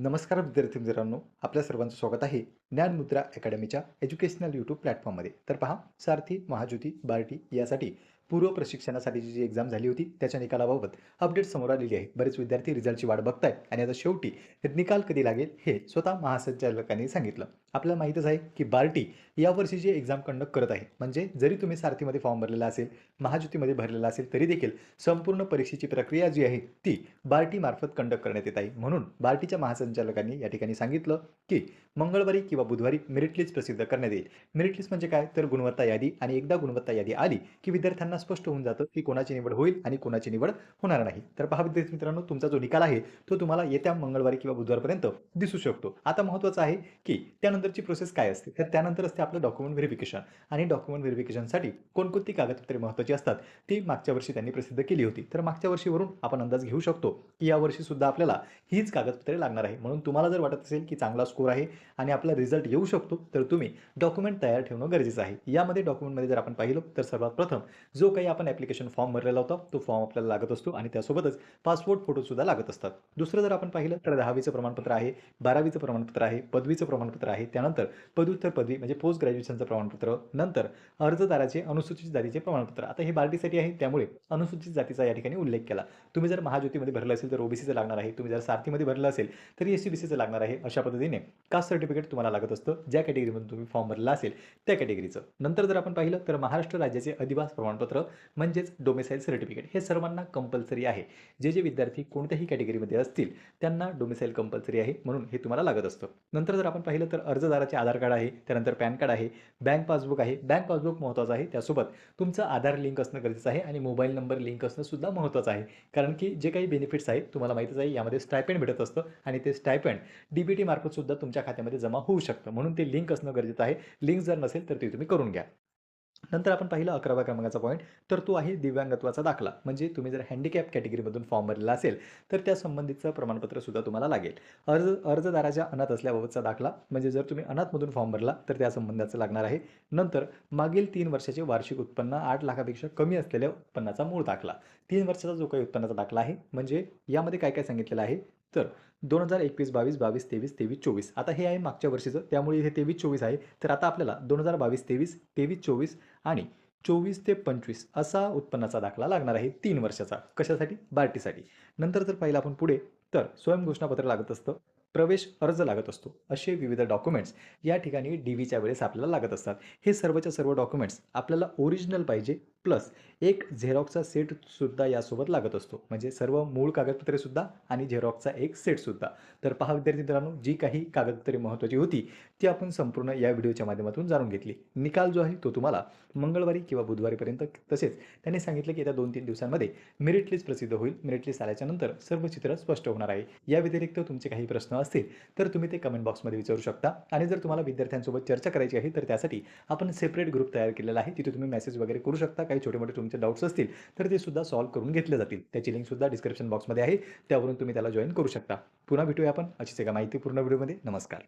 नमस्कार विद्यार्थी मित्रांनो आपल्या सर्वांचं स्वागत आहे ज्ञानमुद्रा अकॅडमीच्या एज्युकेशनल यूट्यूब प्लॅटफॉर्ममध्ये. तर पहा सारथी महाज्योती बार्टी यासाठी पूर्व प्रशिक्षणासाठीची जी एक्झाम झाली होती त्याच्या निकालाबाबत अपडेट समोर आलेली आहे. बरेच विद्यार्थी रिझल्टची वाट बघतायत आणि आता शेवटी निकाल कधी लागेल हे स्वतः महासंचालकांनी सांगितलं. आपल्याला माहीतच आहे की बार्टी यावर्षी जी एक्झाम कंडक्ट करत आहे म्हणजे जरी तुम्ही सारथीमध्ये फॉर्म भरलेला असेल महाज्योतीमध्ये भरलेला असेल तरी देखील संपूर्ण परीक्षेची प्रक्रिया जी आहे ती बार्टी मार्फत कंडक्ट करण्यात येत आहे. म्हणून बार्टीच्या महासंचालकांनी या ठिकाणी सांगितलं की मंगळवारी किंवा बुधवारी मेरिट लिस्ट प्रसिद्ध करण्यात येईल. मेरिट लिस्ट म्हणजे काय? तर गुणवत्ता यादी आणि एकदा गुणवत्ता यादी आली की विद्यार्थ्यांना स्पष्ट होऊन जातं की कोणाची निवड होईल आणि कोणाची निवड होणार नाही. तर पहा विद्यार्थी मित्रांनो तुमचा जो निकाल आहे तो तुम्हाला येत्या मंगळवारी किंवा बुधवारपर्यंत दिसू शकतो. आता महत्त्वाचं आहे की त्यानंतरची प्रोसेस काय असते? तर त्यानंतर असते आपलं डॉक्युमेंट व्हेरिफिकेशन आणि डॉक्युमेंट व्हेरिफिकेशनसाठी कोणकोणती कागदपत्रे महत्त्वाची असतात ती मागच्या वर्षी त्यांनी प्रसिद्ध केली होती. तर मागच्या वर्षीवरून आपण अंदाज घेऊ शकतो की या वर्षी सुद्धा आपल्याला हीच कागदपत्रे लागणार आहे. म्हणून तुम्हाला जर वाटत असेल की चांगला स्कोर आहे आणि आपला रिझल्ट येऊ शकतो तर तुम्ही डॉक्युमेंट तयार ठेवणं गरजेचं आहे. यामध्ये डॉक्युमेंटमध्ये जर आपण पाहिलं तर सर्वात प्रथम जो जो काही आपण ॲप्लिकेशन फॉर्म भरलेला होता तो फॉर्म आपल्याला लागत असतो आणि त्यासोबतच पासपोर्ट फोटोसुद्धा लागत असतात. दुसरं जर आपण पाहिलं तर दहावीचं प्रमाणपत्र आहे बारावीचं प्रमाणपत्र आहे पदवीचं प्रमाणपत्र आहे त्यानंतर पदव्युत्तर पदवी म्हणजे पोस्ट ग्रॅज्युएशनचं प्रमाणपत्र नंतर अर्जदाराचे अनुसूचित जातीचे प्रमाणपत्र. आता हे बार्टीसाठी आहे त्यामुळे अनुसूचित जातीचा या ठिकाणी उल्लेख केला. तुम्ही जर महाज्योतीमध्ये भरलं असेल तर ओबीसीचं लागणार आहे. तुम्ही जर सारथीमध्ये भरलं असेल तर एस सी बी सीचं लागणार आहे. अशा पद्धतीने कास्ट सर्टिफिकेट तुम्हाला लागत असतं. ज्या कॅटेगरीमध्ये तुम्ही फॉर्म भरला असेल त्या कॅटेगरीचं नंतर जर आपण पाहिलं तर महाराष्ट्र राज्याचे अधिवास प्रमाणपत्र म्हणजेच डोमेसाईल सर्टिफिकेट हे सर्वांना कंपल्सरी आहे. जे जे विद्यार्थी कोणत्याही कॅटेगरीमध्ये असतील त्यांना डोमेसाईल कंपल्सरी आहे म्हणून हे तुम्हाला लागत असतं. नंतर जर आपण पाहिलं तर अर्जदाराचे आधार कार्ड आहे त्यानंतर पॅन कार्ड आहे बँक पासबुक आहे. बँक पासबुक महत्त्वाचं आहे त्यासोबत तुमचं आधार लिंक असणं गरजेचं आहे आणि मोबाईल नंबर लिंक असणं सुद्धा महत्त्वाचं आहे. कारण की जे काही बेनिफिट्स आहेत तुम्हाला माहितीच आहे यामध्ये स्टायपेंड भेटत असतं आणि ते स्टायपेंड डीबीटी मार्फत सुद्धा तुमच्या खात्यामध्ये जमा होऊ शकतं. म्हणून ते लिंक असणं गरजेचं आहे. लिंक जर नसेल तर ते तुम्ही करून घ्या. नंतर आपण पाहिलं अकराव्या क्रमांकाचा पॉईंट तर तो आहे दिव्यांगत्वाचा दाखला. म्हणजे तुम्ही जर हँडिकॅप कॅटेगरीमधून फॉर्म भरलेला असेल तर त्या संबंधितचं प्रमाणपत्रसुद्धा तुम्हाला लागेल. अर्ज अर्जदाराच्या अनाथ असल्याबाबतचा दाखला. म्हणजे जर तुम्ही अनाथमधून फॉर्म भरला तर त्या संबंधाचं लागणार आहे. नंतर मागील तीन वर्षाचे वार्षिक उत्पन्न आठ लाखापेक्षा कमी असलेल्या उत्पन्नाचा मूळ दाखला. तीन वर्षाचा जो काही उत्पन्नाचा दाखला आहे म्हणजे यामध्ये काय काय सांगितलेलं आहे? तर दोन हजार एकवीस बावीस बावीस तेवीस तेवीस चोवीस. आता हे आहे मागच्या वर्षीचं त्यामुळे हे तेवीस चोवीस आहे. तर आता आपल्याला दोन हजार बावीस तेवीस तेवीस चोवीस आणि चोवीस ते पंचवीस असा उत्पन्नाचा दाखला लागणार आहे तीन वर्षाचा. कशासाठी? बार्टीसाठी. नंतर जर पाहिलं आपण पुढे तर स्वयंघोषणापत्र लागत असतं. प्रवेश अर्ज लागत असतो. असे विविध डॉक्युमेंट्स या ठिकाणी डी व्हीच्या वेळेस आपल्याला लागत असतात. हे सर्वच्या सर्व डॉक्युमेंट्स आपल्याला ओरिजिनल पाहिजे. प्लस एक झेरॉक्सचा सेटसुद्धा यासोबत लागत असतो. म्हणजे सर्व मूळ कागदपत्रेसुद्धा आणि झेरॉक्सचा एक सेटसुद्धा तर पहा विद्यार्थी मित्रांनो जी काही कागदपत्रे महत्त्वाची होती ती आपण संपूर्ण या व्हिडिओच्या माध्यमातून जाणून घेतली. निकाल जो आहे तो तुम्हाला मंगळवारी किंवा बुधवारीपर्यंत तसेच त्यांनी सांगितलं की येत्या दोन तीन दिवसांमध्ये मेरिट लिस्ट प्रसिद्ध होईल. मेरिट लिस्ट आल्याच्यानंतर सर्व चित्र स्पष्ट होणार आहे. या व्यतिरिक्त तुमचे काही प्रश्न असतील तर तुम्ही ते कमेंट बॉक्समध्ये विचारू शकता. आणि जर तुम्हाला विद्यार्थ्यांसोबत चर्चा करायची आहे तर त्यासाठी आपण सेपरेट ग्रुप तयार केलेला आहे. तिथे तुम्ही मेसेज वगैरे करू शकता. काही छोटे मोठे तुमचे डाऊट्स असतील तर ते सुद्धा सॉल्व्ह करून घेतले जातील. त्याची लिंकसुद्धा डिस्क्रिप्शन बॉक्समध्ये आहे. त्यावरून तुम्ही त्याला जॉईन करू शकता. पुन्हा भेटूया आपण अशीच एका माहितीपूर्ण व्हिडिओमध्ये नमस्कार.